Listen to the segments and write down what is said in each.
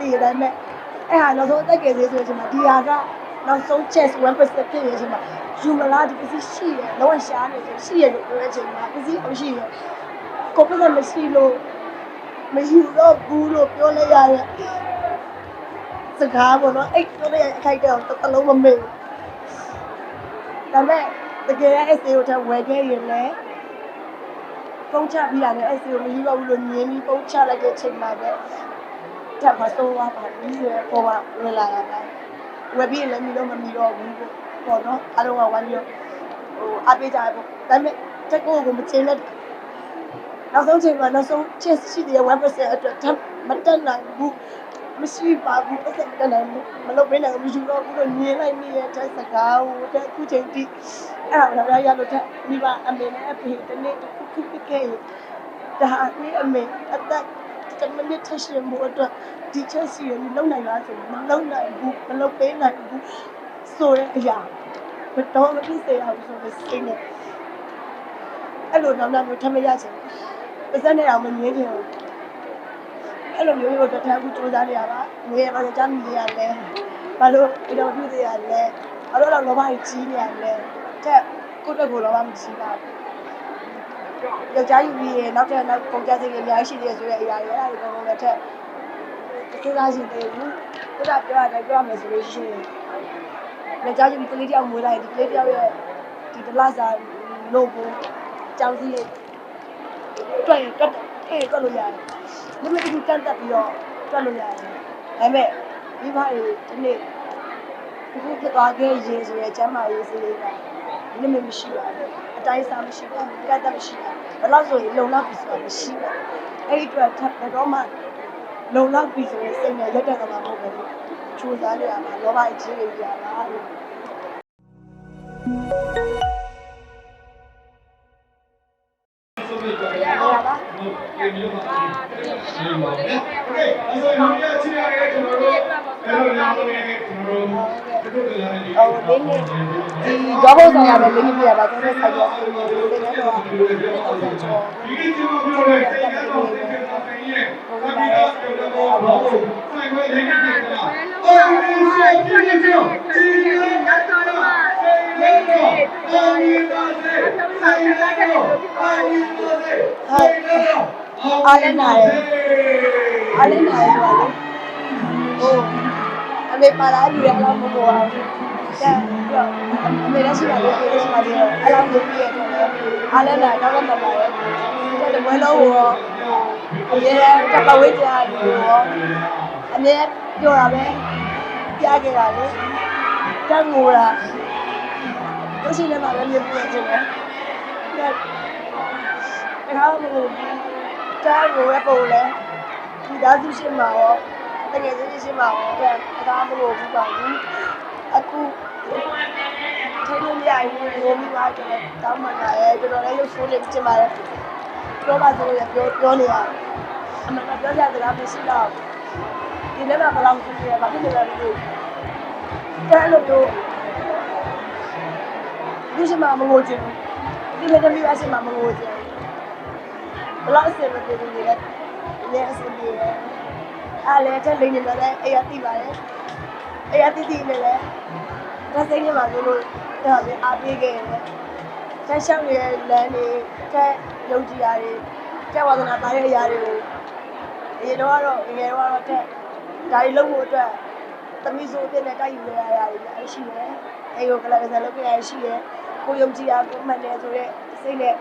တည်တယ်မဲ့အဲ့ဟာနောက်ဆုံးအသက်ကယ်သေးဆိုတဲ့အချိန်မှာဒီဟာကနောက်ဆုံး chess 1%ဖြစ်နေတဲ့အချိန်မှာယူမလားဒီပစ္စည်းရှိရလောကရှားနေဆိုရှိရလို့ပြောတဲ့အချိန်မှာပစ္စည်းအောင်ရှိရကိုပစ္စည်းမရှိလို့မယူတော့ဘူးလို့ပြောလိုက်ရတဲ့စကားပေါ့နော်အဲ့ပြောလိုက်ရအခိုက်တော့တစ်လုံးမမေ့ဘူးဒါပေမဲ့တကယ်အဲ့ essay ကိုထပ်ဝယ်ခဲ့ရင်လည်းပုံချပြီးတာလည်း essay ကိုမယူတော့ဘူးလို့ညင်းပြီးပုံချလိုက်တဲ့အချိန်မှာပဲ တက်မဆိုးသွားပါဘူးဆိုတော့ပေါ်မှာဝင်လာတာပါဝယ်ပြီးရင်လည်းမီတော့မမီတော့ဘူးပေါ့နော်အားလုံးကဝမ်းပြီးတော့ဟိုအပေးကြရပေါ့ဒါပေမဲ့တက်ကိုကိုမချင်တဲ့နောက်ဆုံးချိန်မှာနောက်ဆုံး chess ရှိတဲ့1%အတွက်ထပ်မတက်နိုင်ဘူးမရှိပါဘူးပတ်စံတက်နိုင်ဘူးမလုပ်ပေးနိုင်ဘူးယူတော့ဘူးလို့ညင်းလိုက်မိရဲ့တက်စကားကိုတက်ခုချိန်ထိအဲ့ဒါတော့ရလို့ထက်မိဘအမေနဲ့အဖေတနေ့တစ်ခုခုဖြစ်ခဲ့ရင်ဒါအမေအမေအသက် တမနစ်ထရှင်မှုအတွက်ဒီချက်စီရလုံနိုင်လားဆိုမလုံနိုင်ဘူးမလုပ်ပေးနိုင်ဘူးဆိုတဲ့အရာဘယ်တော့မဖြစ်စေရဘူးဆိုတဲ့စိတ်နဲ့အဲ့လိုတော့လည်းထမရချင်ပါစက်နဲ့အောင်မငင်းချင်ဘူးအဲ့လိုမျိုးမျိုးတထအခုစူးစမ်းနေရပါငွေရပါကြမ်းမိရလဲဘာလို့ဒီတော့ပြုသေးရလဲဘာလို့တော့လောဘကြီးကြီးနေရလဲတဲ့ကိုယ့်အတွက်ကိုလောဘမကြီးပါဘူး ယောက်ျားယူပြီးရင်နောက်ထပ်နောက်ပုံကြစိတ်တွေအများကြီးရှိသေးတယ်ဆိုတဲ့အရာတွေအဲ့ဒါတွေကတော့လည်းထက်စဉ်းစားရှိသေးဘူးခုနပြောရတယ်ပြောရမယ်ဆိုလို့ရှိရင်ယောက်ျားယူပြီးကလေးတယောက်မွေးလိုက်ဒီကလေးတယောက်ရဲ့ဒီတလားစာလို့ကိုကြောင်းစည်းလေးတွက်ရင်တွက်တယ်တွက်လို့ရတယ်ဒီမဲ့ဒီကန့်တက်ပြီးတော့တွက်လို့ရတယ်ဒါပေမဲ့မိဘတွေဒီနေ့ဒီခုဖြစ်သွားခဲ့ရင်ဆိုရဲကျမ်းမာရေးစည်းလေးကဒီနေ့မရှိပါဘူး အတိုင်းစားမရှိပါဘူးကတ်တက်မရှိပါဘူးဘယ်လောက်ဆိုရင်လုံလောက်ပြီဆိုတာမရှိပါဘူးအဲ့ဒီအတွက်ထပ်တော့မှလုံလောက်ပြီဆိုရင်စိတ်နဲ့ရက်တက်ကမှမဟုတ်ဘူးချူစားရမှာလောဘအချင်းကြီးရတာလို့ ဟိုလေးနှစ်ဒီရောဘုတ်ဆောင်ရမယ်လေးနှစ်ပြရပါကျွန်တော်ဆိုင်ရဆိုလို့လေးနှစ်တော့ဒီလိုချောဒီလိုချောပြောတယ်တရားတော်ကိုပြောတယ်ဟိုလည်းအဘောကိုဆိုင်ခွဲလေးနှစ်ပြတာအော်ဒီလိုပြည့်ပြည့်ဒီလိုရတော့မှာလေးနှစ်အာရီပါစေဆိုင်ရတော့အာရီပါစေဆိုင်ရတော့အားလည်းနာတယ်အားလည်းနာတယ်ဆိုတော့ဟိုအ မေပါလာလူရအောင်မပေါ်အောင်တဲ့ပြီးတော့အမေလည်းရှိတာလေပြေးရှိတာလေအဲ့လိုမျိုးပြည့်ရတယ်အားလည်းနာတော့တော့ပါရဲ့တဲ့တပွဲလုံးကိုရောအမြဲတပဝေးကြတယ်ရောအမြဲပြောတာပဲပြခဲ့တာလေတက်ငိုတာတို့ရှိနေမှာပဲမြင်ပြနေတယ်တဲ့တခါမှမဟုတ်တာကိုပဲပုံလဲဒီသားစုရှိမှာရော တကယ်ချင်းရှိမှာရောတဲ့တခါမလို့ဘူးပါဘူးအခုထိုင်လို့မရဘူးငိုမိပါကျွန်တော်တောင်းမှလာရဲကျွန်တော်လည်းရုပ်ဆိုးနေချင်ပါတယ်ပြောပါဆိုရပြောပြောနေရအမှန်ကပြောကြတဲ့လားမရှိတော့ဒီနေ့မှဘယ်လောက်ရှိလဲဘာဖြစ်နေလဲမသိဘူးတဲ့လိုမျိုးဒီရှိမှာမငိုချင်ဘူးဒီနေ့တည်းမရှိမှာမငိုချင်ဘယ်လောက်အဆင်မပြေဘူးလေလည်းအဆင်ပြေတယ် အားလည်းတက်လိမ့်နေတယ်အဲ့ရသိပါတယ်အဲ့ရသိသိနေလဲဒါစိတ်ထဲမှာလို့လို့ဒါပဲအားပေးခဲ့တယ်တက်ရှောက်နေတဲ့လမ်းတွေတက်ယုံကြည်ရတယ်တက်ဝါသနာပါတဲ့အရာတွေကိုအရင်တော့ကတော့ငယ်တော့ကတော့တက်ဒါတွေလုပ်ဖို့အတွက်သမီးဆိုအဖြစ်နဲ့တိုက်ယူရရတာတွေလည်းရှိတယ်အဲကိုကလပ်ကစားလုပ်ခဲ့ရရှိတယ်ကိုယုံကြည်ရကိုမှန်တယ်ဆိုတော့စိတ်နဲ့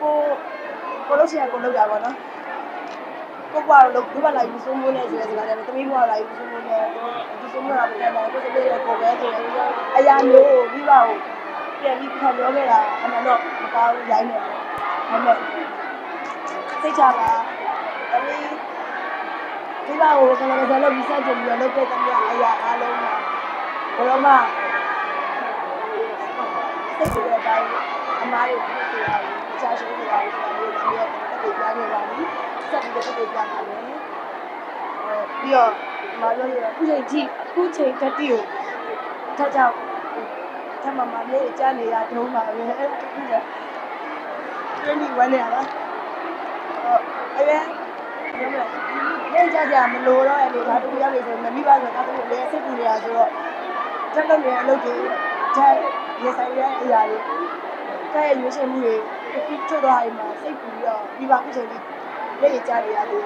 ကိုကိုလို့ရှိရင်ကိုလုပ်တာပေါ့နော် ကိုကွာလို့ဘုရားလာယူဆုံးမိုးနေဆိုတဲ့စကားနဲ့သမီးဘွားလာယူဆုံးမိုးနေဒီဆုံးမိုးတာပဲတယ်ကိုစိတ်ရဲ့ကိုပဲဆိုရင်အရာမျိုးကိုပြီးပါဦးပြန်ပြီးခံပြောခဲ့တာအမှန်တော့မကောင်းရိုင်းနေတယ်ဒါပေမဲ့စိတ်ချပါသမီးဒီပါကိုကလည်းကစားလို့ပြီးဆက်ကြပြီးတော့လုပ်ခဲ့တဲ့အရာအားလုံးမှာဘယ်တော့မှစိတ်ကြတဲ့အတိုင်းအမားတွေဖြစ်နေတာကိုကြားရှိနေတာကိုကျွန်တော်တို့လည်းတက် ပြခဲ့ပါပြီဆက်ပြီးတော့တက်ပြပါမယ်ပြီးတော့မပြောရအခုချိန်ထိအခုချိန်တက်တီကိုထပ်ကြောက်ထပ်မမလေးကြားနေရတုံးပါပဲအဲ့ဒါတခုက21နေရလားဟုတ်အဲ့ဒါပြောမလားလက်ကြကြမလို့တော့အနေဒါတူရောက်နေဆိုမမိပါဆိုတော့သူလည်းစိတ်ပူနေတာဆိုတော့တက်လို့နေအလုပ်တွေတက်ရဆိုင်ရအရာတွေတက်ရွေးချယ်မှုတွေ ဒီချို့တော့အိမ်မှာစိတ်ပူပြီးတော့ဒီပါခုချိန်ကြီးလက်ရကြနေရတယ်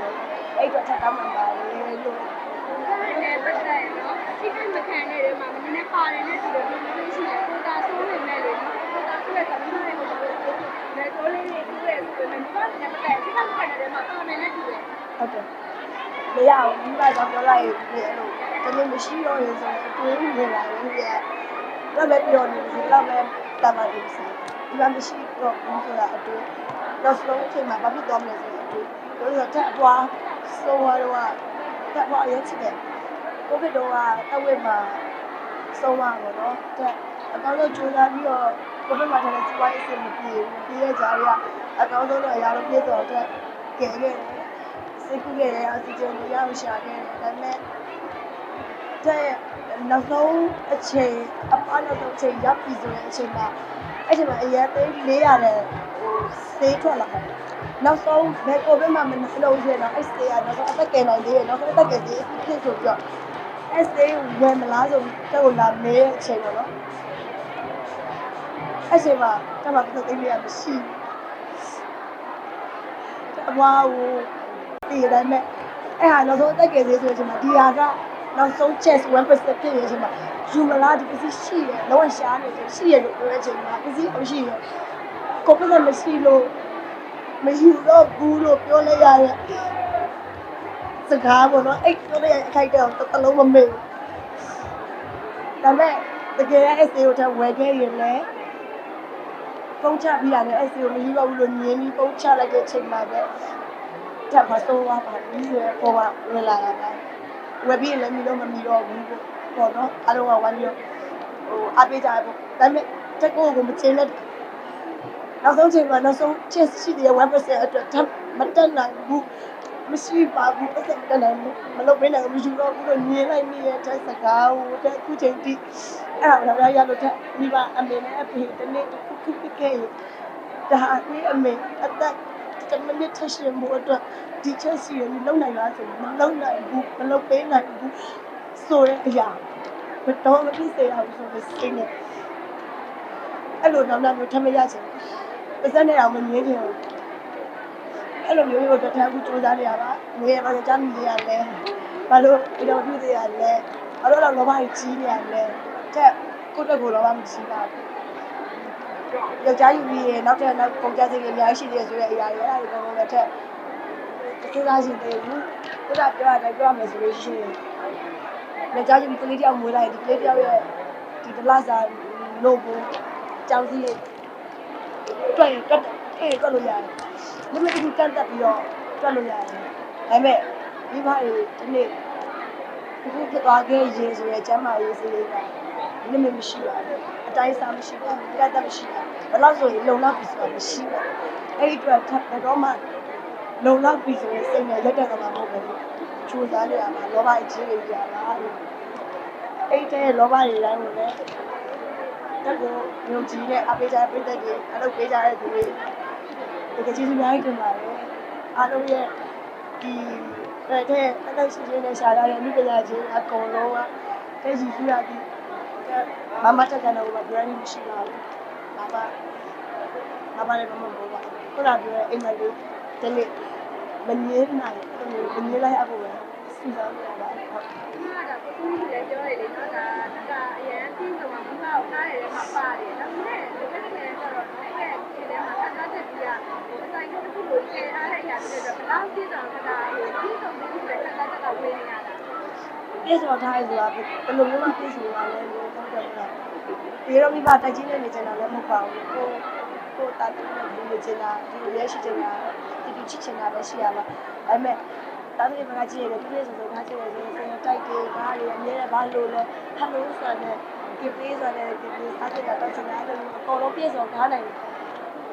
အဲ့တော့ထပ်တောင်းမှပါလေလို့ဒါနဲ့ပတ်သက်ရင်နော်စိတ်ကမခံတဲ့တဲမှာမင်းနဲ့ပါတယ်နဲ့ဒီလိုမျိုးရှိတယ်ကိုတာဆိုးနေမဲ့လေနော်ကိုတာဆိုးတဲ့ကမ္ဘာလေးကိုပြောလို့မဲတိုးလေးတွေတူရဲ့ဆိုပေမဲ့ဒီကလည်းပတ်သက်စိတ်ကမခံတဲ့တဲမှာတာမယ်နဲ့တူတယ်ဟုတ်တယ်မရဘူးမိဘကြောင့်ပြောလိုက်ရင်ဒီအဲ့လိုတကယ်မရှိတော့ရင်ဆိုရင်တွေးနေလာရင်ပြတော့ပဲပြောနေတယ်တော့ပဲတမန်နေစီ ဒီမှာမရှိတော့ဘူးဆိုတာအတွေ့တော့စလုံးချိန်မှာဘာဖြစ်သွားမလဲဆိုတော့အတွေ့တို့ဆိုတက်အပွားဆုံးသွားတော့တက်အပွားရဲချစ်တယ်ကိုဗစ်တော့အဝိမှာဆုံးသွားတော့နော်တက်အကောင်းဆုံးကြိုးစားပြီးတော့ကိုဗစ်မှာတည်းစီးပွားရေးအဆင်မပြေဘူးပြေးရကြရအကောင်းဆုံးတော့အရာလို့ပြေးတော့တက်ကဲခဲ့တယ်စိတ်ကူးခဲ့တယ်အစီအစဉ်တွေရအောင်ရှာခဲ့တယ်ဒါပေမဲ့တဲ့နောက်ဆုံးအချိန်အပနောက်ဆုံးအချိန်ရောက်ပြီဆိုတဲ့အချိန်မှာ အဲ့ဒီမှာအရင်သေး400တဲ့ဟိုဆေးထွက်လာတယ်နောက်ဆုံးဘယ်ကိုပဲမှမနှလုံးရတော့အဲ့ဆေးကနောက်ဆုံးအသက်ကယ်နိုင်သေးတယ်နောက်ဆုံးအသက်ကယ်သေးဖြစ်ဆိုပြီးတော့အဲ့ဆေးဝယ်မလားဆိုတော့လာမေးတဲ့အချိန်ပေါ့နော်အဲ့ချိန်မှာတမန်တော်သိရမရှိဘူးအမဟိုတည်တယ်မဲ့အဲ့ဟာနောက်ဆုံးအသက်ကယ်သေးဆိုတဲ့အချိန်မှာဒီဟာက နောက်ဆုံး chess 1%ဖြစ်နေတဲ့အချိန်မှာယူမလားဒီပစ္စည်းရှိရလောကရှားနေတယ်ရှိရလို့ပြောတဲ့အချိန်မှာပစ္စည်းအောင်ရှိရကိုယ်ကမရှိလို့မယူတော့ဘူးလို့ပြောလိုက်ရတဲ့စကားပေါ့နော်အဲ့ပြောလိုက်ရအခိုက်တော့တစ်လုံးမမေ့ဘူးဒါပေမဲ့တကယ် essay ကိုထပ်ဝယ်ခဲ့ရင်လည်းပုံချပြီးရတယ် essay ကိုမယူတော့ဘူးလို့ညင်းပြီးပုံချလိုက်တဲ့အချိန်မှာပဲထပ်မဆိုးသွားပါဘူးလေပေါ်ကဝင်လာတာပါ ဝယ်ပြီးလည်းမီတော့မမီတော့ဘူးပေါ့နော်အားလုံးကဝမ်းပြောဟိုအပေးကြပေါ့ဒါပေမဲ့တက်ကိုကိုမချင်တဲ့နောက်ဆုံးချိန်မှာနောက်ဆုံး chess ရှိတဲ့1%အတွက်ထပ်မတက်နိုင်ဘူးမရှိပါဘူးအဲ့ဒါမတက်နိုင်ဘူးမလုပ်ပေးနိုင်ဘူးယူတော့ဘူးလို့ညင်လိုက်မိရဲ့တက်စကားဟိုတက်ခုချိန်တိအဲ့ဒါတော့ရလို့ထက်မိဘအမေနဲ့အဖေတနေ့တစ်ခုခုပြခဲ့ရင်ဒါအမေအမေအသက် တမနစ်ထရှင်ဖို့အတွက်ဒီချက်စီကိုလုံနိုင်လားဆိုမလုံနိုင်ဘူးမလုပ်ပေးနိုင်ဘူးဆိုတဲ့အရာမတော်မဖြစ်စေရဘူးဆိုတဲ့စိတ်နဲ့အဲ့လိုနောက်နောက်မျိုးထမရချင်ပါစက်နဲ့အောင်မမြင်ချင်ဘူးအဲ့လိုမျိုးမျိုးတော့တန်းခုစူးစမ်းနေရပါငွေရပါကြမ်းမီရလဲဘာလို့ဒီတော့ပြုသေးရလဲဘာလို့တော့လောဘကြီးနေရလဲတဲ့ကိုယ့်အတွက်ကိုလောဘမကြီးပါဘူး ယောက်ျားယူပြီးရင်နောက်ထပ်နောက်ကုန်ကြစိတ်တွေအများကြီးရှိသေးတယ်ဆိုတဲ့အရာတွေအဲ့ဒါတွေကတော့လည်းထက်တကယ်ရှိသေးဘူးခုနပြောရတယ်ပြောရမယ်ဆိုလို့ရှိရင်ယောက်ျားယူပြီးကလေးတယောက်မွေးလိုက်ဒီကလေးတယောက်ရဲ့ဒီတလားစာလို့ကိုကြောင်းစီတွေ့ရင်တွတ်အေးတွတ်လို့ရတယ်မမတူတန်တက်ပြီးတော့တွတ်လို့ရတယ်ဒါပေမဲ့မိဘတွေဒီနေ့ဒီခုဖြစ်သွားခဲ့ရင်ဆိုရဲကျမ်းမာရေးစိတ်လေးကနည်းနည်းမရှိပါဘူးအ တိုင်းစားမရှိပါဘူးကတ်တက်မရှိပါဘူးဘယ်တော့ဆိုရင်လုံလောက်ပြီဆိုတာမရှိပါဘူးအဲ့ဒီအတွက်ထပ်တော့မှလုံလောက်ပြီဆိုရင်စိတ်နဲ့ရက်တက်ကြမှာမဟုတ်ဘူးချူစားနေရမှာလောဘအကြီးကြီးရပါလို့အဲ့တဲ့လောဘတွေတိုင်းကိုလည်းတက်ကိုညုံကြည့်နဲ့အပေးကြပြတဲ့တွေအလုပ်ပေးကြတဲ့သူတွေတကယ်ကြီးအများကြီးတင်ပါတယ်အားလုံးရဲ့ဒီတဲ့တဲ့အသက်ရှင်နေတဲ့ရှာရတဲ့မိဖုရားချင်းအကုန်လုံးကတဲ့ကြီးစုရသည် မမတက်ကန်တော့ဘာ brand မရှိပါဘူး။ဘာမှဘာမှလည်းမမဟုတ်ပါဘူး။ခုနပြောတဲ့အိမ်မက်လေးတနေ့မငင်းနိုင်ဘူးမငင်းလိုက်အဖို့ပဲစီစားရပါဘူးဟုတ်ဒီမှာတော့ကိုကြီးလည်းပြောရတယ်နော်ဒါကအရင်ပြီးတော့မှမဟုတ်ထားတဲ့မှာပါတယ်ဒါပေမဲ့ဒီကနေ့ကျတော့အဲ့ဒီထဲမှာဆက်သက်ပြီးရဟိုအဆိုင်တစ်ခုကိုရှင်းအားရရတဲ့အတွက်ဘယ်လောက်ပြီးတော့ဒါဟိုပြီးတော့ပြီးတဲ့ဆက်သက်ကဝေးနေရတာ ပြည့်စုံထားရဆိုတာဘယ်လိုမျိုးမှပြည့်စုံပါလဲလို့ဟုတ်တယ်လားဒီတော့မိဘတိုက်ချင်းနဲ့နေကြတာလည်းမဟုတ်ပါဘူးကိုကိုတာတူနဲ့ဘူးနေချင်တာဒီလိုရရှိချင်တာဒီဒီချစ်ချင်တာပဲရှိရမှာဒါပေမဲ့တာတူကကြည့်ရတယ်ပြည့်စုံစုံထားချင်တယ်ဆိုရင်တိုက်တယ်ဘာတွေအများနဲ့ဘာလို့လဲဟယ်လိုဆိုတဲ့ဒီပေးဆိုတဲ့ဒီဒီစားချင်တာတော့ချင်တာအဲ့လိုအကုန်လုံးပြည့်စုံထားနိုင်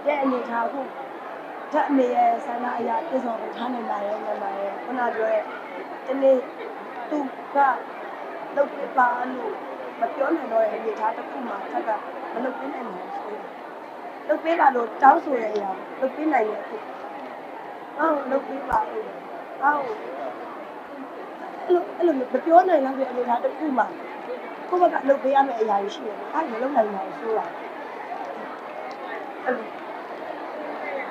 တဲ့အနေထားခုဓာတ်အမေရဲ့ဆန္ဒအရာပြည့်စုံထားနိုင်ပါတယ်ညီမရဲ့ခုနပြောရဲ့ဒီနေ့ သူကလုပ်ပြပါလို့မပြောနိုင်တော့တဲ့အနေထားတစ်ခုမှထက်ကမလုပ်ပြနိုင်ဘူးဆိုရင်လုပ်ပေးပါလို့တောင်းဆိုတဲ့အရာလုပ်ပေးနိုင်ရဲ့အခုဟောလုပ်ပေးပါလို့ဟောအဲ့လိုအဲ့လိုမပြောနိုင်တော့တဲ့အနေအထားတစ်ခုမှကိုယ့်ဘက်ကလုပ်ပေးရမယ့်အရာတွေရှိတယ်အဲ့ဒါမလုပ်နိုင်ဘူးဆိုတာအဲ့လို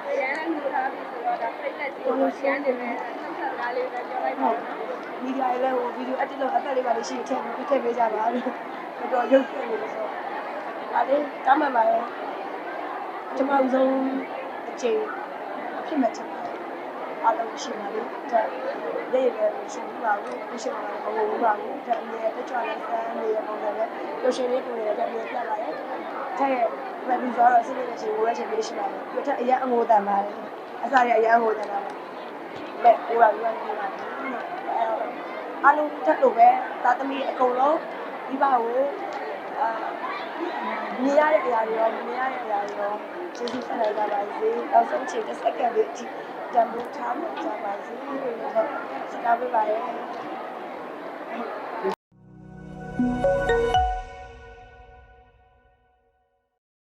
အရန်လူထားပြီးဆိုတော့ဒါပြည့်တဲ့ကြီးကိုရှမ်းနေတယ်ဆက်ဆက်ကားလေးပဲပြောလိုက်ပါဟုတ်တော့ မီဒီယာတွေလည်းဟိုဗီဒီယိုအတစ်လို့အသက်လေးပါလေးရှိထည့်ပြီးထည့်ပေးကြပါလို့တော်တော်ရုပ်ပြနေလို့ဆိုဒါလေးတောင်းမှန်ပါရဲ့ကျွန်မဦးဆုံးအချိန်ဖြစ်မဲ့ချက်အားလုံးရှိပါလိမ့်ဒါလေးရယ်ရှင်ပါဘူးရှင်ပါဘူးဘုံဘူးပါဘူးဒါအမြဲတကြွလည်းစမ်းနေရပုံစံနဲ့လိုရှင်လေးပုံရတဲ့အမြဲပြပါရဲ့တဲ့ဘယ်လိုဆိုတော့စိတ်နဲ့ချင်းဝဲချင်ပြီးရှိပါမယ်ပြထအရင်အငိုတန်ပါတယ်အစားရအရင်အငိုတန်တာလက်ဟိုကပြန်ပြန်ပါ အားလုံးတက်လို့ပဲသာသမီအကုန်လုံးဒီပါကိုအာမြင်ရတဲ့အရာတွေရောမြင်ရတဲ့အရာတွေရောကျေးဇူးဆက်လိုက်ကြပါစေနောက်ဆုံးချိန်တစ်စက္ကန့်လေးအထိတံပိုးထားမှကြပါစေလို့ဆက်တာပေးပါရဲ့